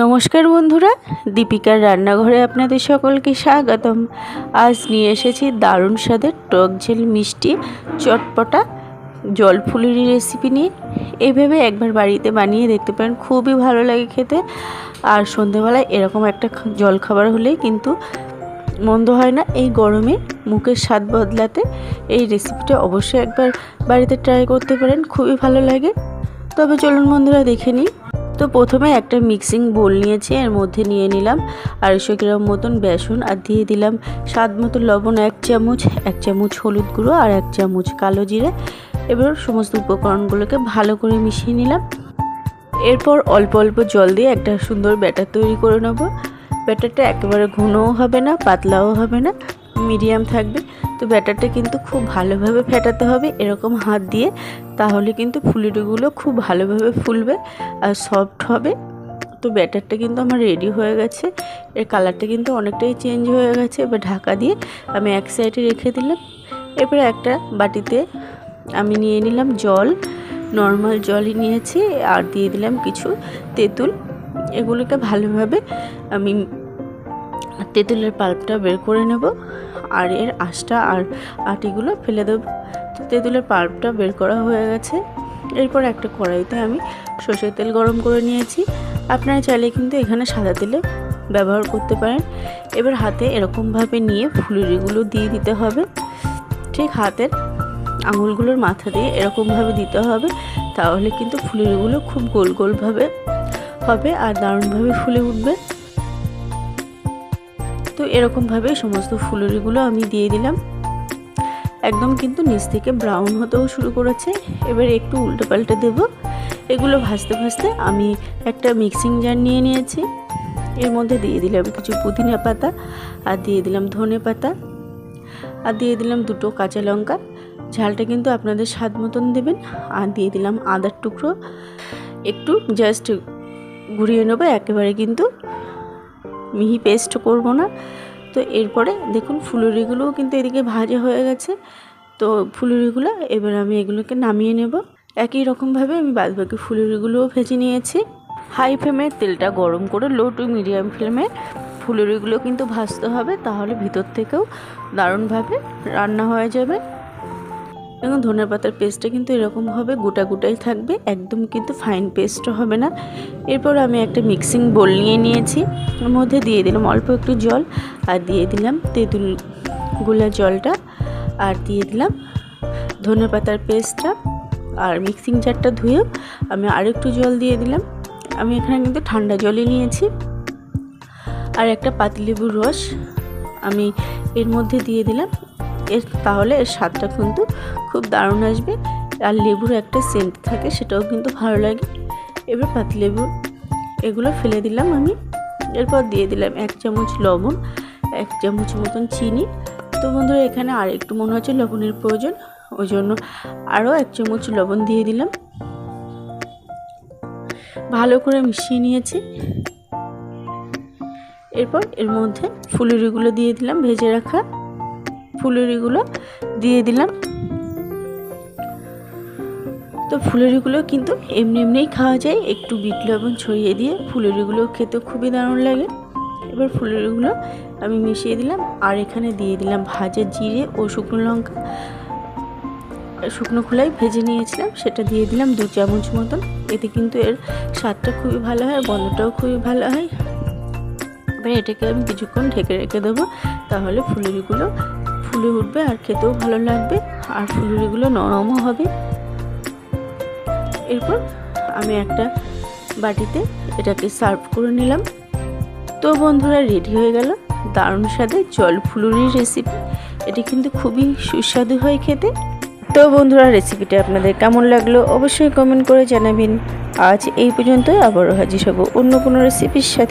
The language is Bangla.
নমস্কার বন্ধুরা, দীপিকার রান্নাঘরে আপনাদের সকলকে স্বাগতম। আজ নিয়ে এসেছি দারুণ স্বাদের টক ঝেল মিষ্টি, চটপটা জলফুলুরি রেসিপি নিয়ে। এইভাবে একবার বাড়িতে বানিয়ে দেখতে পারেন, খুবই ভালো লাগে খেতে। আর সন্ধেবেলায় এরকম একটা জল খাবার হলে কিন্তু মন্দ হয় না। এই গরমে মুখের স্বাদ বদলাতে এই রেসিপিটা অবশ্যই একবার বাড়িতে ট্রাই করতে পারেন, খুবই ভালো লাগে। তবে চলুন বন্ধুরা, দেখে নিই। তো প্রথমে একটা মিক্সিং বোল নিয়েছি, এর মধ্যে নিয়ে নিলাম আড়াইশো গ্রাম মতন বেসন আর দিয়ে দিলাম স্বাদ মতো লবণ, এক চামচ এক চামচ হলুদ গুঁড়ো আর এক চামচ কালো জিরে। এবার সমস্ত উপকরণগুলোকে ভালো করে মিশিয়ে নিলাম। এরপর অল্প অল্প জল দিয়ে একটা সুন্দর ব্যাটার তৈরি করে নেব। ব্যাটারটা একেবারে ঘনও হবে না, পাতলাও হবে না। মিডিয়াম থাকবে, তো ব্যাটারটা কিন্তু খুব ভালোভাবে ফেটাতে হবে এরকম হাত দিয়ে, তাহলে কিন্তু ফুলুরিগুলো খুব ভালোভাবে ফুলবে আর সফট হবে। তো ব্যাটারটা কিন্তু আমার রেডি হয়ে গেছে, এর কালারটা কিন্তু অনেকটাই চেঞ্জ হয়ে গেছে, এবার ঢাকা দিয়ে আমি এক সাইডে রেখে দিলাম। এরপরে একটা বাটিতে আমি নিয়ে নিলাম জল, নর্মাল জলই নিয়েছি, আর দিয়ে দিলাম কিছু তেঁতুল। এগুলোকে ভালোভাবে আমি তেঁতুলের পাল্পটা বের করে নেব, আর এর আঁশটা আর আটিগুলো ফেলে দেবো। তো তেঁতুলের পাল্পটা বের করা হয়ে গেছে। এরপর একটা কড়াইতে আমি সর্ষের তেল গরম করে নিয়েছি। আপনারা চাইলে কিন্তু এখানে সাদা তেলে ব্যবহার করতে পারেন। এবার হাতে এরকমভাবে নিয়ে ফুলুরিগুলো দিয়ে দিতে হবে। ঠিক হাতের আঙুলগুলোর মাথা দিয়ে এরকমভাবে দিতে হবে, তাহলে কিন্তু ফুলুরিগুলো খুব গোল গোলভাবে হবে আর দারুণভাবে ফুলে উঠবে। তো এরকমভাবে সমস্ত ফুলুরিগুলো আমি দিয়ে দিলাম। একদম কিন্তু নিচ থেকে ব্রাউন হতেও শুরু করেছে। এবার একটু উল্টো পাল্টে দেব। এগুলো ভাজতে ভাজতে আমি একটা মিক্সিং জার নিয়ে নিয়েছি। এর মধ্যে দিয়ে দিলাম কিছু পুদিনা পাতা আর দিয়ে দিলাম ধনে পাতা আর দিয়ে দিলাম দুটো কাঁচা লঙ্কা। ঝালটা কিন্তু আপনাদের স্বাদ মতন দেবেন। আর দিয়ে দিলাম আদার টুকরো। একটু জাস্ট ঘুরিয়ে নেব। একেবারে কিন্তু মিহি পেস্ট করব না। তো এরপরে দেখুন ফুলুরিগুলোও কিন্তু এদিকে ভাজা হয়ে গেছে। তো ফুলুরিগুলো এবার আমি এগুলোকে নামিয়ে নেব। একই রকমভাবে আমি বাদবাকি ফুলুরিগুলোও ভেজে নিয়েছি। হাই ফ্লেমে তেলটা গরম করে লো টু মিডিয়াম ফ্লেমে ফুলুরিগুলো কিন্তু ভাজতে হবে, তাহলে ভিতর থেকেও দারুণভাবে রান্না হয়ে যাবে। এবং ধনে পাতার পেস্টটা কিন্তু এরকমভাবে গোটা গোটাই থাকবে, একদম কিন্তু ফাইন পেস্ট হবে না। এরপর আমি একটা মিক্সিং বোল নিয়ে নিয়েছি ওর মধ্যে দিয়ে দিলাম অল্প একটু জল, আর দিয়ে দিলাম তেঁতুলগুলা জলটা, আর দিয়ে দিলাম ধনে পাতার পেস্টটা আর মিক্সিং জারটা ধুয়ে আমি আরেকটু জল দিয়ে দিলাম। আমি এখানে কিন্তু ঠান্ডা জলই নিয়েছি। আর একটা পাতিলেবুর রস আমি এর মধ্যে দিয়ে দিলাম। এর তাহলে এর স্বাদটা কিন্তু খুব দারুণ আসবে। আর লেবুর একটা সেন্ট থাকে, সেটাও কিন্তু ভালো লাগে। এবার পাতিলেবু, এগুলো ফেলে দিলাম আমি। এরপর দিয়ে দিলাম এক চামচ লবণ, এক চামচ মতন চিনি। তো বন্ধুরা, এখানে আর একটু মনে হচ্ছে লবণের প্রয়োজন ওই জন্য আরও এক চামচ লবণ দিয়ে দিলাম। ভালো করে মিশিয়ে নিয়েছি। এরপর এর মধ্যে ফুলুরিগুলো দিয়ে দিলাম, ভেজে রাখা। ফুলুরিগুলো দিয়ে দিলাম। তো ফুলুরিগুলো কিন্তু এমনি এমনিই খাওয়া যায়, একটু বিট লবণ ছড়িয়ে দিয়ে ফুলুরিগুলো খেতে খুবই দারুণ লাগে। এবার ফুলুরিগুলো আমি মিশিয়ে দিলাম, আর এখানে দিয়ে দিলাম ভাজা জিরে ও শুকনো লঙ্কা। শুকনো খোলাই ভেজে নিয়েছিলাম, সেটা দিয়ে দিলাম দু চামচ মতন। এতে কিন্তু এর স্বাদটা খুবই ভালো হয় গন্ধটাও খুবই ভালো হয়। এবার এটাকে আমি কিছুক্ষণ ঢেকে রেখে দেবো, তাহলে ফুলুরিগুলো ফুলে উঠবে আর খেতেও ভালো লাগবে আর ফুলুরিগুলো নরমও হবে। এরপর আমি একটা বাটিতে এটাকে সার্ভ করে নিলাম। তো বন্ধুরা, রেডি হয়ে গেল দারুণ স্বাদে জল ফুলুরির রেসিপি। এটি কিন্তু খুবই সুস্বাদু হয় খেতে। তো বন্ধুরা, রেসিপিটা আপনাদের কেমন লাগল অবশ্যই কমেন্ট করে জানাবেন। আজ এই পর্যন্তই, আবারও হাজির হব অন্য কোনো রেসিপির সাথে।